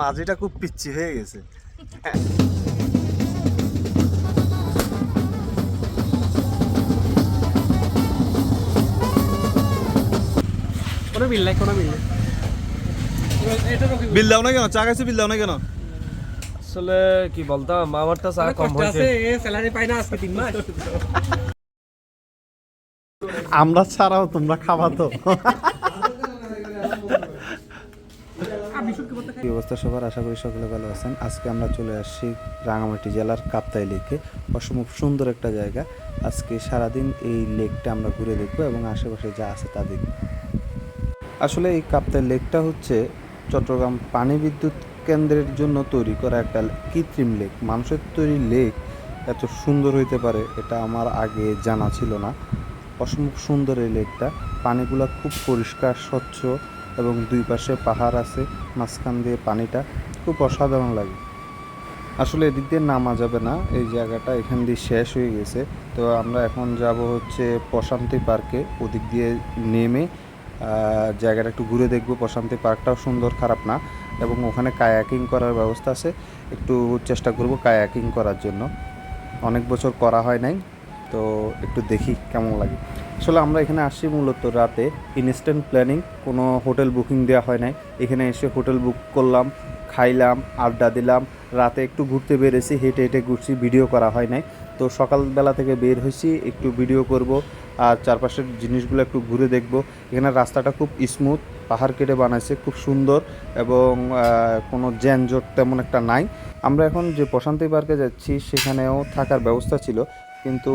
মাঝিটা খুব পিচ্ছি হয়ে গেছে। কোনো বিল নাই কোনো বিল বিল দাও না কেন? চা খাইছে বিল দাও না কেন? আসলে কি বলতাম আমারটা চা কম হয়েছে। স্যালারি পাই না আজকে তিন মাস। আমরা ছাড়াও তোমরা খাবা তো। কি অবস্থা সবার? আশা করি সকলে ভালো আছেন। আজকে আমরা চলে আসছি রাঙামাটি জেলার কাপ্তাই লেকে। অসম্ভব সুন্দর একটা জায়গা। আজকে সারাদিন এই লেকটা আমরা ঘুরে দেখব এবং আশেপাশে যা আছে তা দেখব। আসলে এই কাপ্তাই লেকটা হচ্ছে চট্টগ্রাম পানি বিদ্যুৎ কেন্দ্রের জন্য তৈরি করা একটা কৃত্রিম লেক। মানুষের তৈরি লেক এত সুন্দর হইতে পারে এটা আমার আগে জানা ছিল না। অসম্ভব সুন্দর এই লেকটা। পানিগুলো খুব পরিষ্কার, স্বচ্ছ। এবং দুই পাশে পাহাড় আছে, মাঝখান দিয়ে পানিটা খুব অসাধারণ লাগে। আসলে এদিক দিয়ে নামা যাবে না, এই জায়গাটা এখান দিয়ে শেষ হয়ে গেছে। তো আমরা এখন যাব হচ্ছে প্রশান্তি পার্কে, ওদিক দিয়ে নেমে জায়গাটা একটু ঘুরে দেখব। প্রশান্তি পার্কটাও সুন্দর, খারাপ না। এবং ওখানে কায়াকিং করার ব্যবস্থা আছে, একটু চেষ্টা করব কায়াকিং করার জন্য। অনেক বছর করা হয় নাই, তো একটু দেখি কেমন লাগে। আসলে আমরা এখানে আসছি মূলত রাতে। ইনস্ট্যান্ট প্ল্যানিং কোনো হোটেল বুকিং দেওয়া হয় নাই। এখানে এসে হোটেল বুক করলাম, খাইলাম, আড্ডা দিলাম। রাতে একটু ঘুরতে বেরিয়েছি, হেঁটে হেঁটে ঘুরছি ভিডিও করা হয় নাই। তো সকালবেলা থেকে বের হয়েছি, একটু ভিডিও করব আর চারপাশের জিনিসগুলো একটু ঘুরে দেখব। এখানে রাস্তাটা খুব স্মুথ পাহাড় কেটে বানাইছে, খুব সুন্দর এবং কোনো জ্যানজট তেমন একটা নাই। আমরা এখন যে প্রশান্তি পার্কে যাচ্ছি, সেখানেও থাকার ব্যবস্থা ছিল। কিন্তু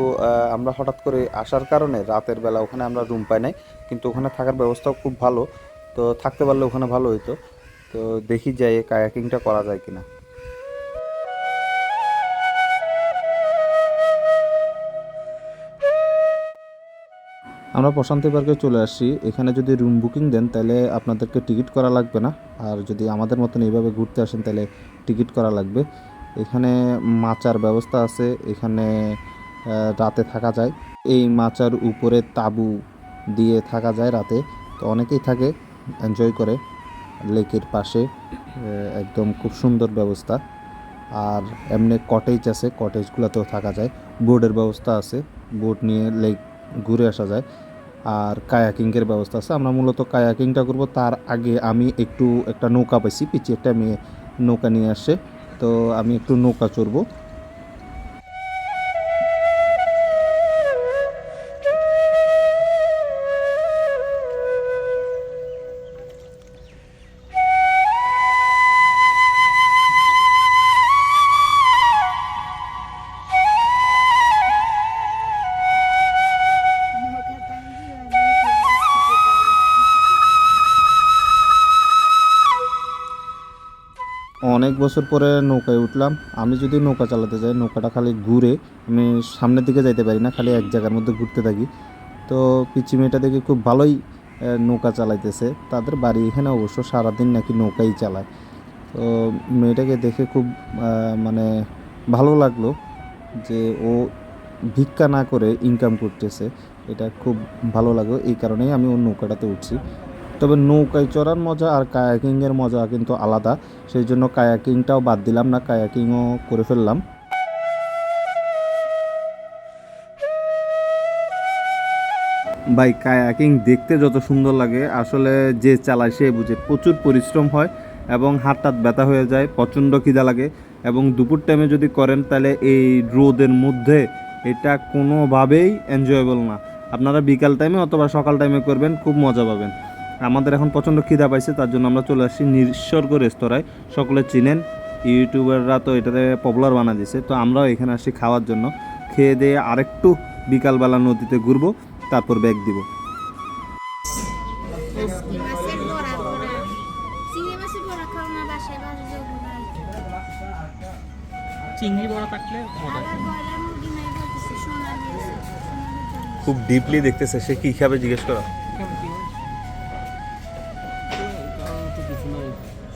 আমরা হঠাৎ করে আসার কারণে রাতের বেলা ওখানে আমরা রুম পাই নাই। কিন্তু ওখানে থাকার ব্যবস্থাও খুব ভালো। তো থাকতে পারলে ওখানে ভালো হতো তো দেখি যাই, কায়াকিংটা করা যায় কিনা। আমরা প্রশান্তি পার্কে চলে আসি। এখানে যদি রুম বুকিং দেন, তাহলে আপনাদেরকে টিকিট করা লাগবে না। আর যদি আমাদের মতন এইভাবে ঘুরতে আসেন, তাহলে টিকিট করা লাগবে। এখানে মাচার ব্যবস্থা আছে। এখানে রাতে থাকা যায়। এই মাচার উপরে তাবু দিয়ে থাকা যায় রাতে। তো অনেকেই থাকে এনজয় করে। লেকের পাশে একদম খুব সুন্দর ব্যবস্থা। আর এমনি কটেজ আছে কটেজগুলোতেও থাকা যায়। বোর্ডের ব্যবস্থা আছে বোট নিয়ে লেক ঘুরে আসা যায়। আর কায়াকিংয়ের ব্যবস্থা আছে। আমরা মূলত কায়াকিংটা করব, তার আগে আমি একটু একটা নৌকা পাইছি পিছিয়ে একটা মেয়ে নৌকা নিয়ে আসে। তো আমি একটু নৌকা চড়বো। অনেক বছর পরে নৌকায় উঠলাম। আমি যদি নৌকা চালাতে যাই, নৌকাটা খালি ঘুরে আমি সামনের দিকে যাইতে পারি না, খালি এক জায়গার মধ্যে ঘুরতে থাকি। তো পিচি মেয়েটা দেখে খুব ভালোই নৌকা চালাইতেছে। তাদের বাড়ি এখানে অবশ্য সারাদিন নাকি নৌকাই চালায়। তো মেয়েটাকে দেখে খুব মানে ভালো লাগল যে ও ভিক্ষা না করে ইনকাম করতেছে। এটা খুব ভালো লাগল। এই কারণেই আমি ওর নৌকাটাতে উঠছি। তবে নৌকায় চড়ার মজা আর কায়াকিংয়ের মজা কিন্তু আলাদা। সেই জন্য কায়াকিংটাও বাদ দিলাম না, কায়াকিংও করে ফেললাম। ভাই, কায়াকিং দেখতে যত সুন্দর লাগে, আসলে যে চালায় সে বুঝে। প্রচুর পরিশ্রম হয় এবং হাত টাত ব্যথা হয়ে যায়, প্রচণ্ড খিদা লাগে এবং দুপুর টাইমে যদি করেন, তাহলে এই রোদের মধ্যে এটা কোনোভাবেই এনজয়েবল না। আপনারা বিকাল টাইমে অথবা সকাল টাইমে করবেন, খুব মজা পাবেন। আমাদের এখন প্রচণ্ড খিদা পাইছে তার জন্য আমরা চলে আসছি নিঃস্বর্গ রেস্তোরাঁয়। সকলে চিনেন ইউটিউবাররা তো এটাতে পপুলার বানা দিয়েছে তো আমরাও এখানে আসছি খাওয়ার জন্য। খেয়ে দিয়ে আরেকটু বিকালবেলা নদীতে ঘুরবো তারপর ব্যাগ দিব। চিংড়ি বড়া থাকলে খুব ডিপলি দেখতেছে সে কি খাবে জিজ্ঞেস করো।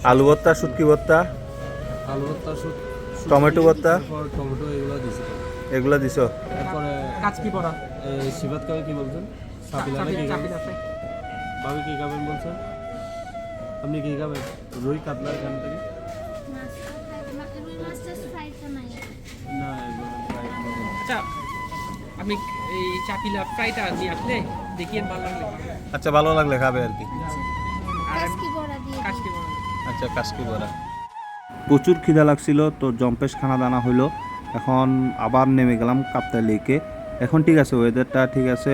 আলু ভর্তা শুটকি ভর্তা আলু ভর্তা টমেটো ভর্তা। টমেটো এগুলো দিছি। এগুলো দিছো? তারপরে কাচকি বড়া। এই শিবাত কাবে কি বলছেন? সাপিলা নাকি ভাবি কি খাবেন বলছেন? আপনি কি খাবেন রুই কাতলার গান থেকে? আচ্ছা আপনি এই চাপিলা ফ্রাইটা নিয়ে আসলে দেখিয়ে ভালো লাগলে। আচ্ছা ভালো লাগলে খাবে আর কি। আচ্ছা কাশকি বড়া প্রচুর খিদা লাগছিল, তো জম্পেশ খানা দানা হইল। এখন আবার নেমে গেলাম কাপ্তাই লেকে। এখন ঠিক আছে ওয়েদারটা ঠিক আছে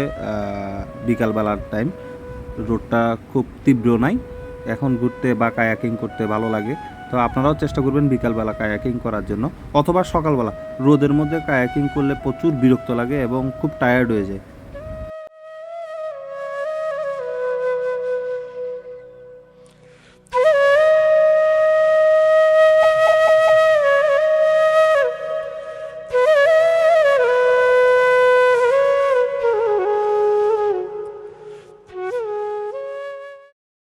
বিকালবেলার টাইম রোডটা খুব তীব্র নাই। এখন ঘুরতে বা কায়াকিং করতে ভালো লাগে। তো আপনারাও চেষ্টা করবেন বিকালবেলা কায়াকিং করার জন্য, অথবা সকালবেলা। রোদের মধ্যে কায়াকিং করলে প্রচুর বিরক্ত লাগে এবং খুব টায়ার্ড হয়ে যায়।